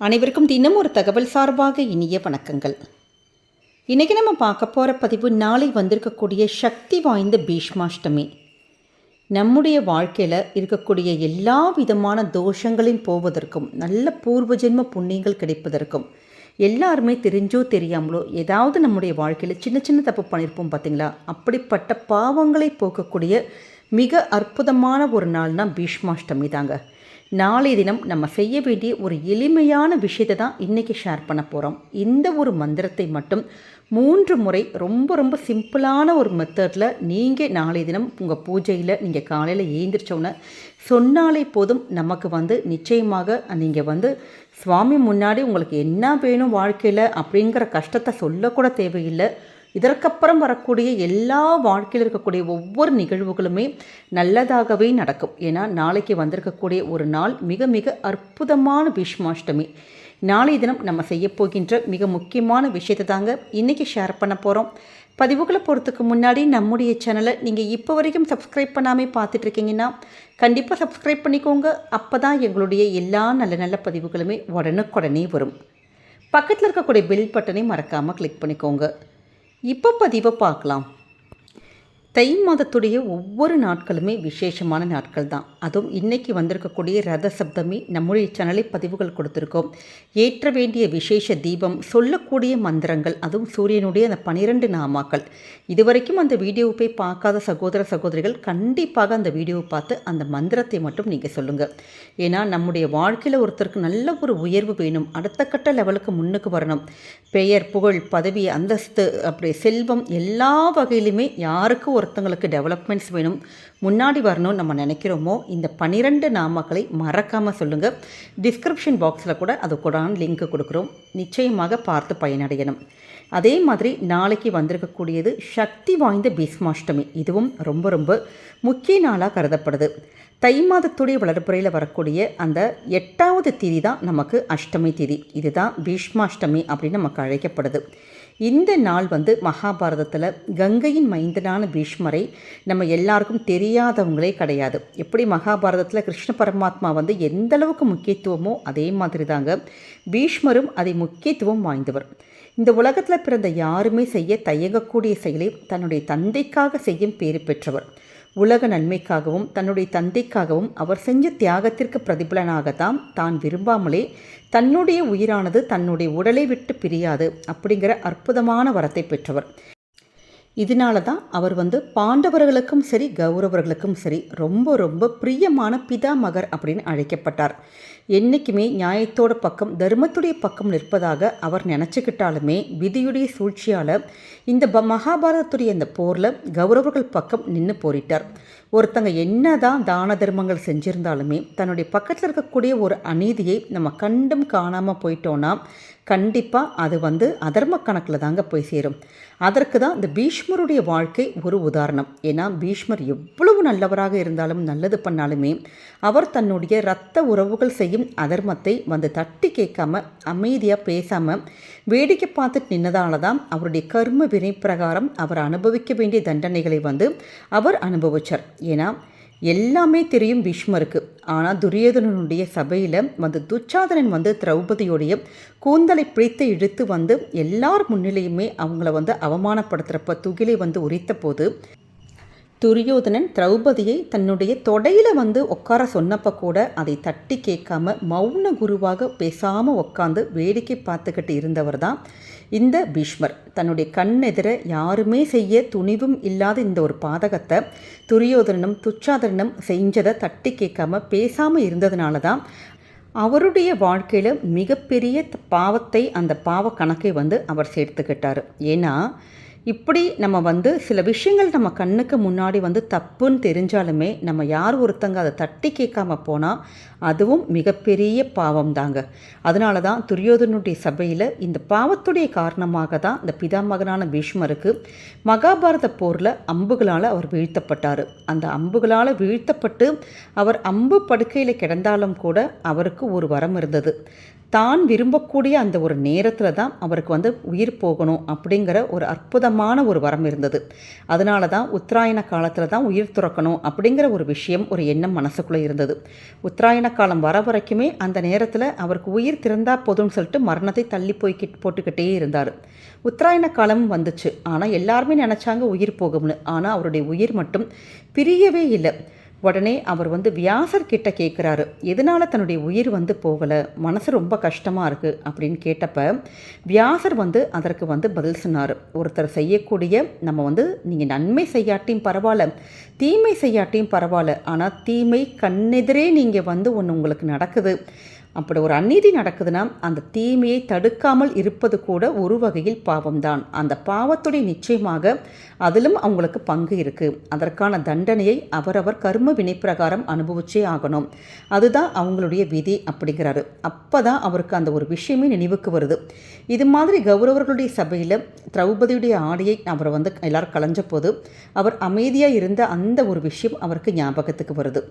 அனைவருக்கும் தினம் ஒரு தகவல் சார்பாக இனிய வணக்கங்கள். இன்றைக்கி நம்ம பார்க்க போகிற பதிவு நாளை வந்திருக்கக்கூடிய சக்தி வாய்ந்த பீஷ்மாஷ்டமி. நம்முடைய வாழ்க்கையில் இருக்கக்கூடிய எல்லா விதமான தோஷங்களையும் போவதற்கும் நல்ல பூர்வ ஜென்ம புண்ணியங்கள் கிடைப்பதற்கும் எல்லாருமே தெரிஞ்சோ தெரியாமலோ ஏதாவது நம்முடைய வாழ்க்கையில் சின்ன சின்ன தப்பு பண்ணியிருப்போம் பார்த்தீங்களா அப்படிப்பட்ட பாவங்களை போக்கக்கூடிய மிக அற்புதமான ஒரு நாள்னால் பீஷ்மாஷ்டமி தாங்க. நாளைய தினம் நம்ம செய்ய வேண்டிய ஒரு எளிமையான விஷயத்தை தான் இன்றைக்கி ஷேர் பண்ண போகிறோம் இந்த ஒரு மந்திரத்தை மட்டும் மூன்று முறை ரொம்ப ரொம்ப சிம்பிளான ஒரு மெத்தடில் நீங்கள் நாளைய தினம் உங்கள் பூஜையில் நீங்கள் காலையில் ஏந்திரிச்சோன்னே சொன்னாலே போதும் நமக்கு வந்து நிச்சயமாக நீங்கள் வந்து சுவாமி முன்னாடி உங்களுக்கு என்ன வேணும் வாழ்க்கையில் அப்படிங்கிற கஷ்டத்தை சொல்லக்கூட தேவையில்லை. இதற்கப்புறம் வரக்கூடிய எல்லா வாழ்க்கையில் இருக்கக்கூடிய ஒவ்வொரு நிகழ்வுகளுமே நல்லதாகவே நடக்கும். ஏன்னா நாளைக்கு வந்திருக்கக்கூடிய ஒரு நாள் மிக மிக அற்புதமான பீஷ்மாஷ்டமி. நாளைய தினம் நம்ம செய்ய போகின்ற மிக முக்கியமான விஷயத்தை தாங்க இன்றைக்கி ஷேர் பண்ண போகிறோம் பதிவுகளை போகிறதுக்கு முன்னாடி நம்முடைய சேனலை நீங்கள் இப்போ வரைக்கும் சப்ஸ்கிரைப் பண்ணாமல் பார்த்துட்ருக்கீங்கன்னா கண்டிப்பாக சப்ஸ்கிரைப் பண்ணிக்கோங்க. அப்போ தான் எங்களுடைய எல்லா நல்ல நல்ல பதிவுகளுமே உடனுக்குடனே வரும். பக்கத்தில் இருக்கக்கூடிய பெல் பட்டனை மறக்காமல் கிளிக் பண்ணிக்கோங்க. இப்போ பதிவை பார்க்கலாம். தை மாதத்துடைய ஒவ்வொரு நாட்களுமே விசேஷமான நாட்கள் தான் அதுவும் இன்றைக்கி வந்திருக்கக்கூடிய ரத சப்தமி நம்முடைய சேனலை பதிவுகள் கொடுத்துருக்கோம். ஏற்ற வேண்டிய விசேஷ தீபம் சொல்லக்கூடிய மந்திரங்கள் அதுவும் சூரியனுடைய அந்த பனிரெண்டு நாமாக்கள். இதுவரைக்கும் அந்த வீடியோவை போய் பார்க்காத சகோதர சகோதரிகள் கண்டிப்பாக அந்த வீடியோவை பார்த்து அந்த மந்திரத்தை மட்டும் நீங்கள் சொல்லுங்கள் ஏன்னா நம்முடைய வாழ்க்கையில் ஒருத்தருக்கு நல்ல ஒரு உயர்வு வேணும். அடுத்த கட்ட லெவலுக்கு முன்னுக்கு வரணும். பெயர் புகழ் பதவி அந்தஸ்து அப்படி செல்வம் எல்லா வகையிலுமே யாருக்கும் ஒருத்தங்களுக்கு டெவலப்மெண்ட்ஸ் வேணும். முன்னாடி வரணும்னு நம்ம நினைக்கிறோமோ இந்த பன்னிரெண்டு நாமக்களை மறக்காமல் சொல்லுங்கள் டிஸ்கிரிப்ஷன் பாக்ஸில் கூட அது கூட லிங்க் கொடுக்குறோம். நிச்சயமாக பார்த்து பயனடையணும். அதே மாதிரி நாளைக்கு வந்திருக்கக்கூடியது சக்தி வாய்ந்த பீஸ்மாஷ்டமி இதுவும் ரொம்ப ரொம்ப முக்கிய நாளாக கருதப்படுது. தை மாதத்துடைய வளர்ப்புறையில் வரக்கூடிய அந்த எட்டாவது திதி தான் நமக்கு அஷ்டமி திதி. இதுதான் பீஷ்மாஷ்டமி அப்படின்னு நமக்கு அழைக்கப்படுது. இந்த நாள் வந்து மகாபாரதத்தில் கங்கையின் மைந்தனான பீஷ்மரை நம்ம எல்லாருக்கும் தெரியாதவங்களே கிடையாது. எப்படி மகாபாரதத்தில் கிருஷ்ண பரமாத்மா வந்து எந்த அளவுக்கு முக்கியத்துவமோ அதே மாதிரி தாங்க பீஷ்மரும் அதை முக்கியத்துவம் வாய்ந்தவர். இந்த உலகத்தில் பிறந்த யாருமே செய்ய தயங்கக்கூடிய செயலை தன்னுடைய தந்தைக்காக செய்யும் பேறு பெற்றவர். உலக நன்மைக்காகவும் தன்னுடைய தந்தைக்காகவும் அவர் செஞ்ச தியாகத்திற்கு பிரதிபலனாகத்தான் தான் விரும்பாமலே தன்னுடைய உயிரானது தன்னுடைய உடலை விட்டு பிரியாது அப்படிங்கிற அற்புதமான வரத்தை பெற்றவர். இதனால தான் அவர் வந்து பாண்டவர்களுக்கும் சரி கௌரவர்களுக்கும் சரி ரொம்ப ரொம்ப பிரியமான பிதாமகர் அப்படின்னு அழைக்கப்பட்டார். என்றைக்குமே நியாயத்தோட பக்கம் தர்மத்துடைய பக்கம் நிற்பதாக அவர் நினச்சிக்கிட்டாலுமே விதியுடைய சூழ்ச்சியால் இந்த ப மகாபாரதத்துடைய அந்த போரில் கௌரவர்கள் பக்கம் நின்று போரிட்டார். ஒருத்தங்க என்ன தான் தான தர்மங்கள் செஞ்சிருந்தாலுமே தன்னுடைய பக்கத்தில் இருக்கக்கூடிய ஒரு அநீதியை நம்ம கண்டும் காணாமல் போயிட்டோன்னா கண்டிப்பாக அது வந்து அதர்ம கணக்கில் தாங்க போய் சேரும். அதற்கு தான் இந்த பீஷ்மருடைய வாழ்க்கை ஒரு உதாரணம். ஏன்னா பீஷ்மர் எவ்வளவு நல்லவராக இருந்தாலும் நல்லது பண்ணாலுமே அவர் தன்னுடைய இரத்த உறவுகள் செய்யும் அதர்மத்தை வந்து தட்டி கேட்காம அமைதியாக பேசாமல் வேடிக்கை பார்த்துட்டு நின்னதால தான் அவருடைய கர்ம வினை பிரகாரம் அவர் அனுபவிக்க வேண்டிய தண்டனைகளை வந்து அவர் அனுபவிச்சார். ஏன்னா எல்லாமே தெரியும் பீஷ்மருக்கு. ஆனால் துரியோதனனுடைய சபையில் வந்து துச்சாதனன் வந்து திரௌபதியோடைய கூந்தலை பிடித்து இழுத்து வந்து எல்லார் முன்னிலையுமே அவங்கள வந்து அவமானப்படுத்துகிறப்ப துகிலை வந்து உரித்த போது துரியோதனன் திரௌபதியை தன்னுடைய தொடையில் வந்து உட்கார சொன்னப்போ கூட அதை தட்டி கேட்காம மௌன குருவாக பேசாமல் உட்காந்து வேடிக்கை பார்த்துக்கிட்டு இருந்தவர் தான் இந்த பீஷ்மர் தன்னுடைய கண்ணெதிர யாருமே செய்ய துணிவும் இல்லாத இந்த ஒரு பாதகத்தை துரியோதனனும் துச்சாதனனும் செஞ்சதை தட்டி கேட்காம பேசாமல் இருந்ததுனால தான் அவருடைய வாழ்க்கையில் மிகப்பெரிய பாவத்தை அந்த பாவ கணக்கை வந்து அவர் சேர்த்துக்கிட்டார். ஏன்னா இப்படி நம்ம வந்து சில விஷயங்கள் நம்ம கண்ணுக்கு முன்னாடி வந்து தப்புன்னு தெரிஞ்சாலுமே நம்ம யார் ஒருத்தங்க அதை தட்டி கேட்காம போனால் அதுவும் மிகப்பெரிய பாவம் தாங்க அதனால தான் துரியோதனுடைய சபையில் இந்த பாவத்துடைய காரணமாக தான் இந்த பிதாமகனான பீஷ்மருக்கு மகாபாரத போரில் அம்புகளால் அவர் வீழ்த்தப்பட்டார். அந்த அம்புகளால் வீழ்த்தப்பட்டு அவர் அம்பு படுக்கையில் கிடந்தாலும் கூட அவருக்கு ஒரு வரம் இருந்தது. தான் விரும்பக்கூடிய அந்த ஒரு நேரத்தில் தான் அவருக்கு வந்து உயிர் போகணும் அப்படிங்கிற ஒரு அற்புதமான ஒரு வரம் இருந்தது. அதனால தான் உத்தராயண காலத்தில் தான் உயிர் துறக்கணும் அப்படிங்கிற ஒரு விஷயம் ஒரு எண்ணம் மனசுக்குள்ளே இருந்தது. உத்தராயண காலம் வர வரைக்குமே அந்த நேரத்தில் அவருக்கு உயிர் திறந்தால் போதும்னு சொல்லிட்டு மரணத்தை தள்ளி போய் போட்டுக்கிட்டே இருந்தார். உத்தராயண காலமும் வந்துச்சு. ஆனால் எல்லாருமே நினச்சாங்க உயிர் போகும்னு. ஆனால் அவருடைய உயிர் மட்டும் பிரியவே இல்லை. உடனே அவர் வந்து வியாசர் கிட்ட கேட்குறாரு எதனால் தன்னுடைய உயிர் வந்து போகலை? மனசு ரொம்ப கஷ்டமாக இருக்குது அப்படின்னு கேட்டப்ப வியாசர் வந்து அதற்கு வந்து பதில் சொன்னார். ஒருத்தர் செய்யக்கூடிய நம்ம வந்து நீங்கள் நன்மை செய்யாட்டியும் பரவாயில்ல தீமை செய்யாட்டியும் பரவாயில்ல. ஆனால் தீமை கண்ணெதிரே நீங்கள் வந்து ஒன்று உங்களுக்கு நடக்குது. அப்படி ஒரு அநீதி நடக்குதுன்னா அந்த தீமையை தடுக்காமல் இருப்பது கூட ஒரு வகையில் பாவம்தான். அந்த பாவத்துடைய நிச்சயமாக அதிலும் அவங்களுக்கு பங்கு இருக்குது அதற்கான தண்டனையை அவரவர் கர்ம வினைப்பிரகாரம் அனுபவிச்சே ஆகணும். அதுதான் அவங்களுடைய விதி அப்படிங்கிறாரு. அப்போ தான் அவருக்கு அந்த ஒரு விஷயமே நினைவுக்கு வருது. இது மாதிரி கௌரவர்களுடைய சபையில் திரௌபதியுடைய ஆடையை அவர் வந்து எல்லாரும் களைஞ்ச போது அவர் அமைதியாக இருந்த அந்த ஒரு விஷயம் அவருக்கு ஞாபகத்துக்கு வருது.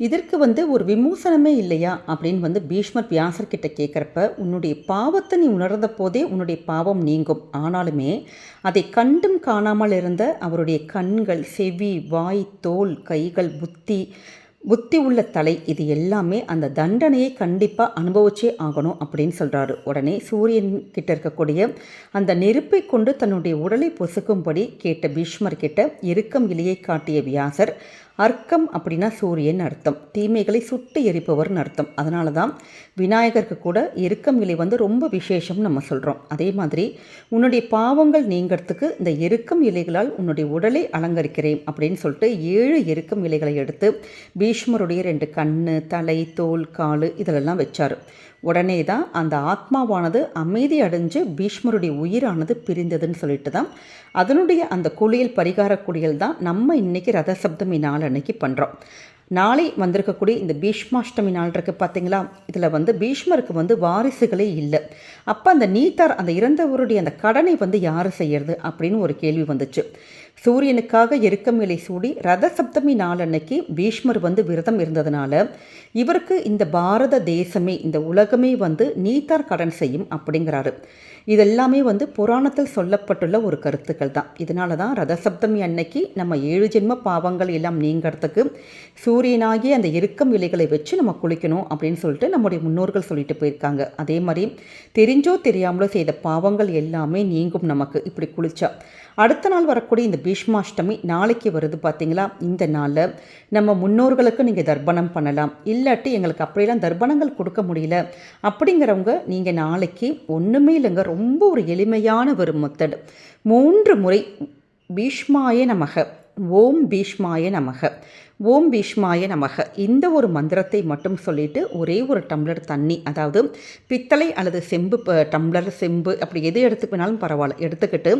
இதற்கு வந்து ஒரு விமோசனமே இல்லையா அப்படின்னு வந்து பீஷ்மர் வியாசர் கிட்ட கேட்குறப்ப உன்னுடைய பாவத்தை நீ உணர்ந்த போதே உன்னுடைய பாவம் நீங்கும். ஆனாலுமே அதை கண்டும் காணாமல் இருந்த அவருடைய கண்கள் செவி வாய் தோல் கைகள் புத்தி புத்தி உள்ள தலை இது எல்லாமே அந்த தண்டனையை கண்டிப்பாக அனுபவிச்சே ஆகணும் அப்படின்னு சொல்கிறாரு உடனே சூரியன் கிட்ட இருக்கக்கூடிய அந்த நெருப்பை கொண்டு தன்னுடைய உடலை பொசுக்கும்படி கேட்ட பீஷ்மர் கிட்ட இறுக்கம் இலையை காட்டிய வியாசர் அர்க்கம் அப்படின்னா சூரியன் அர்த்தம். தீமைகளை சுட்டு எரிப்பவர்னு அர்த்தம். அதனால தான் விநாயகருக்கு கூட எருக்கம் இலை வந்து ரொம்ப விசேஷம் நம்ம சொல்கிறோம் அதே மாதிரி உன்னுடைய பாவங்கள் நீங்கிறதுக்கு இந்த எருக்கம் இலைகளால் உன்னுடைய உடலை அலங்கரிக்கிறேன் அப்படின்னு சொல்லிட்டு ஏழு எருக்கம் இலைகளை எடுத்து பீஷ்மருடைய ரெண்டு கண் தலை தோல் கால் இதிலெல்லாம் வச்சார். உடனே தான் அந்த ஆத்மாவானது அமைதி அடைஞ்சு பீஷ்மருடைய உயிரானது பிரிந்ததுன்னு சொல்லிட்டு தான் அதனுடைய அந்த குளியல் பரிகார குளியல் தான் நம்ம இன்றைக்கி ரதசப்தமி நாள் அன்னைக்கு பண்ணுறோம் நாளை வந்திருக்கக்கூடிய இந்த பீஷ்மாஷ்டமி நாள் இருக்குது பார்த்தீங்களா இதில் வந்து பீஷ்மருக்கு வந்து வாரிசுகளே இல்லை. அப்போ அந்த நீத்தார் அந்த இறந்தவருடைய அந்த கடனை வந்து யார் செய்யறது அப்படின்னு ஒரு கேள்வி வந்துச்சு. சூரியனுக்காக இலை சூடி ரத சப்தமி நாளன்னைக்கு பீஷ்மர் வந்து விரதம் இருந்ததுனால இவருக்கு இந்த பாரத தேசமே இந்த உலகமே வந்து நீத்தார் கடன் செய்யும் அப்படிங்கிறாரு. இதெல்லாமே வந்து புராணத்தில் சொல்லப்பட்டுள்ள ஒரு கருத்துக்கள் தான். இதனால தான் ரதசப்தமி அன்னைக்கு நம்ம ஏழு ஜென்ம பாவங்கள் எல்லாம் நீங்கிறதுக்கு சூரியனாகி அந்த இறுக்கம் இலைகளை வச்சு நம்ம குளிக்கணும் அப்படின்னு சொல்லிட்டு நம்முடைய முன்னோர்கள் சொல்லிட்டு போயிருக்காங்க. அதே மாதிரி தெரிஞ்சோ தெரியாமலோ செய்த பாவங்கள் எல்லாமே நீங்கும் நமக்கு. இப்படி குளிச்சா அடுத்த நாள் வரக்கூடிய இந்த பீஷ்மாஷ்டமி நாளைக்கு வருது பார்த்தீங்களா இந்த நாளில் நம்ம முன்னோர்களுக்கு நீங்கள் தர்ப்பணம் பண்ணலாம். இல்லாட்டி எங்களுக்கு அப்படியெல்லாம் தர்ப்பணங்கள் கொடுக்க முடியல. அப்படிங்கிறவங்க நீங்கள் நாளைக்கு ஒன்றுமே இல்லைங்க. ரொம்ப ஒரு எளிமையான ஒரு மெத்தட். மூன்று முறை பீஷ்மாய நமக. ஓம் பீஷ்மாய நமக. ஓம் பீஷ்மாய நமக. இந்த ஒரு மந்திரத்தை மட்டும் சொல்லிட்டு ஒரே ஒரு டம்ளர் தண்ணி அதாவது பித்தளை அல்லது செம்பு டம்ளர் செம்பு அப்படி எது எடுத்துக்கினாலும் பரவாயில்ல. எடுத்துக்கிட்டு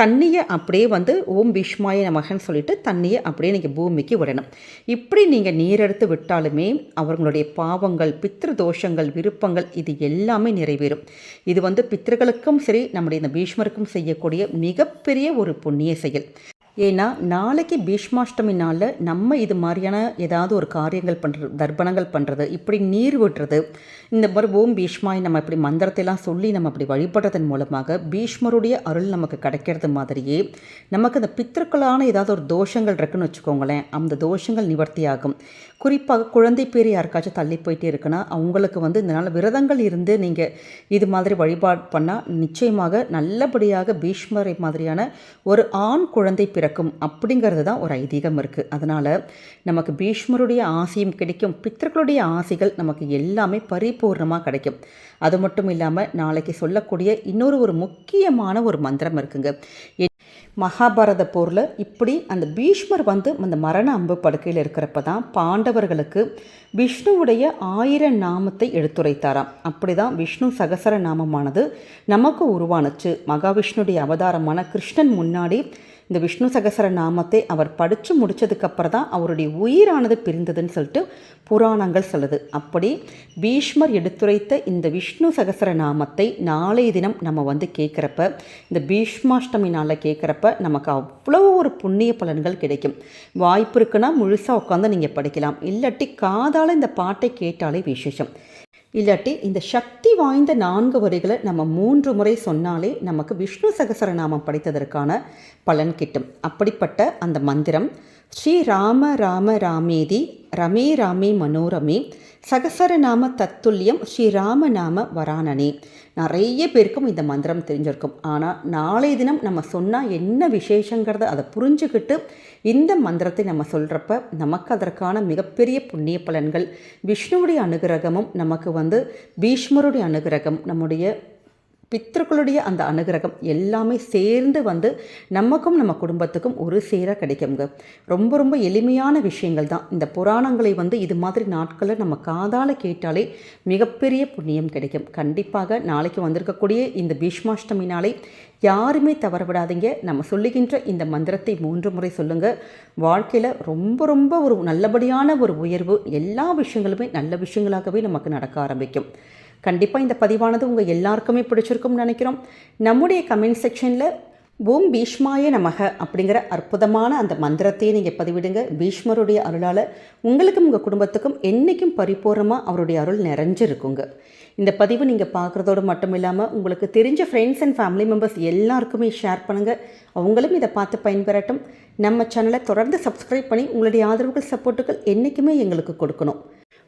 தண்ணியை அப்படியே வந்து ஓம் பீஷ்மாய நமகன்னு சொல்லிட்டு தண்ணியை அப்படியே நீங்கள் பூமிக்கு விடணும். இப்படி நீங்கள் நீர் எடுத்து விட்டாலுமே அவர்களுடைய பாவங்கள் பித்திரு தோஷங்கள் விருப்பங்கள் இது எல்லாமே நிறைவேறும். இது வந்து பித்திருக்களுக்கும் சரி நம்முடைய இந்த பீஷ்மருக்கும் செய்யக்கூடிய மிகப்பெரிய ஒரு புண்ணிய செயல். ஏன்னா நாளைக்கு பீஷ்மாஷ்டமி நாளில் நம்ம இது மாதிரியான ஏதாவது ஒரு காரியங்கள் பண்ணுறது தர்ப்பணங்கள் பண்ணுறது இப்படி நீர் விட்டுறது இந்த மாதிரி ஓம் பீஷ்மாய் நம்ம இப்படி மந்திரத்தைலாம் சொல்லி நம்ம அப்படி வழிபடுறதன் மூலமாக பீஷ்மருடைய அருள் நமக்கு கிடைக்கிறது மாதிரியே நமக்கு அந்த பித்திருக்களான ஏதாவது ஒரு தோஷங்கள் இருக்குன்னு வச்சுக்கோங்களேன் அந்த தோஷங்கள் நிவர்த்தியாகும். குறிப்பாக குழந்தை பேர் யாருக்காச்சும் தள்ளி போயிட்டே இருக்குன்னா அவங்களுக்கு வந்து இந்த நாள் விரதங்கள் இருந்து நீங்கள் இது மாதிரி வழிபாடு பண்ணால் நிச்சயமாக நல்லபடியாக பீஷ்மரை மாதிரியான ஒரு ஆண் குழந்தை பிறக்கும் அப்படிங்கிறது தான் ஒரு ஐதீகம் இருக்குது அதனால் நமக்கு பீஷ்மருடைய ஆசையும் கிடைக்கும் பித்தர்களுடைய ஆசைகள் நமக்கு எல்லாமே பரிபூர்ணமாக கிடைக்கும். அது மட்டும் இல்லாமல் நாளைக்கு சொல்லக்கூடிய இன்னொரு ஒரு முக்கியமான ஒரு மந்திரம் இருக்குங்க. மகாபாரத போரில் இப்படி அந்த பீஷ்மர் வந்து அந்த மரண அம்பு படுக்கையில் இருக்கிறப்ப தான் பாண்டவர்களுக்கு விஷ்ணுவுடைய ஆயிர நாமத்தை எடுத்துரைத்தாராம். அப்படி தான் விஷ்ணு சகசர நாமமானது நமக்கு உருவானுச்சு. மகாவிஷ்ணுடைய அவதாரமான கிருஷ்ணன் முன்னாடி இந்த விஷ்ணு சகசர நாமத்தை அவர் படித்து முடித்ததுக்கப்புறம் தான் அவருடைய உயிரானது பிரிந்ததுன்னு சொல்லிட்டு புராணங்கள் சொல்லுது. அப்படி பீஷ்மர் எடுத்துரைத்த இந்த விஷ்ணு சகசர நாமத்தை நாளைய தினம் நம்ம வந்து கேட்குறப்ப இந்த பீஷ்மாஷ்டமி நாளில் கேட்குறப்ப நமக்கு அவ்வளோ ஒரு புண்ணிய பலன்கள் கிடைக்கும். வாய்ப்பு இருக்குன்னா முழுசாக உட்காந்து நீங்கள் படிக்கலாம். இல்லாட்டி காதால் இந்த பாட்டை கேட்டாலே விசேஷம். இல்லாட்டி இந்த சக்தி வாய்ந்த நான்கு வரிகளை நம்ம மூன்று முறை சொன்னாலே நமக்கு விஷ்ணு சகசரநாமம் படித்ததற்கான பலன் கிட்டும். அப்படிப்பட்ட அந்த மந்திரம் ஸ்ரீ ராம ராம ராமேதி ரமே ராமே மனோரமே சகசரநாம தத்துல்யம் ஸ்ரீராம நாம வரானனே. நிறைய பேருக்கும் இந்த மந்திரம் தெரிஞ்சிருக்கும். ஆனால் நாளைய தினம் நம்ம சொன்னால் என்ன விசேஷங்கிறத அதை புரிஞ்சுக்கிட்டு இந்த மந்திரத்தை நம்ம சொல்கிறப்ப நமக்கு அதற்கான மிகப்பெரிய புண்ணிய பலன்கள் விஷ்ணுவுடைய அனுகிரகமும் நமக்கு வந்து பீஷ்மருடைய அனுகிரகம் நம்முடைய பித்தர்களுடைய அந்த அனுகிரகம் எல்லாமே சேர்ந்து வந்து நமக்கும் நம்ம குடும்பத்துக்கும் ஒரு சேர கிடைக்குங்க. ரொம்ப ரொம்ப எளிமையான விஷயங்கள் தான். இந்த புராணங்களை வந்து இது மாதிரி நாட்களில் நம்ம காதால் கேட்டாலே மிகப்பெரிய புண்ணியம் கிடைக்கும். கண்டிப்பாக நாளைக்கு வந்திருக்கக்கூடிய இந்த பீஷ்மாஷ்டமி நாளை யாருமே தவற விடாதீங்க நம்ம சொல்லுகின்ற இந்த மந்திரத்தை மூன்று முறை சொல்லுங்கள் வாழ்க்கையில் ரொம்ப ரொம்ப ஒரு நல்லபடியான ஒரு உயர்வு. எல்லா விஷயங்களுமே நல்ல விஷயங்களாகவே நமக்கு நடக்க ஆரம்பிக்கும். கண்டிப்பாக இந்த பதிவானது உங்கள் எல்லாருக்குமே பிடிச்சிருக்கும்னு நினைக்கிறோம். நம்முடைய கமெண்ட் செக்ஷனில் ஓம் பீஷ்மாய நமக அப்படிங்கிற அற்புதமான அந்த மந்திரத்தையே நீங்கள் பதிவிடுங்க. பீஷ்மருடைய அருளால் உங்களுக்கும் உங்கள் குடும்பத்துக்கும் என்றைக்கும் பரிபூர்ணமாக அவருடைய அருள் நிறைஞ்சிருக்குங்க. இந்த பதிவு நீங்கள் பார்க்குறதோடு மட்டும் இல்லாமல் உங்களுக்கு தெரிஞ்ச ஃப்ரெண்ட்ஸ் அண்ட் ஃபேமிலி மெம்பர்ஸ் எல்லாருக்குமே ஷேர் பண்ணுங்கள் அவங்களும் இதை பார்த்து பயன்பெறட்டும். நம்ம சேனலை தொடர்ந்து சப்ஸ்கிரைப் பண்ணி உங்களுடைய ஆதரவுகள் சப்போர்ட்டுகள் என்றைக்குமே எங்களுக்கு கொடுக்கணும்.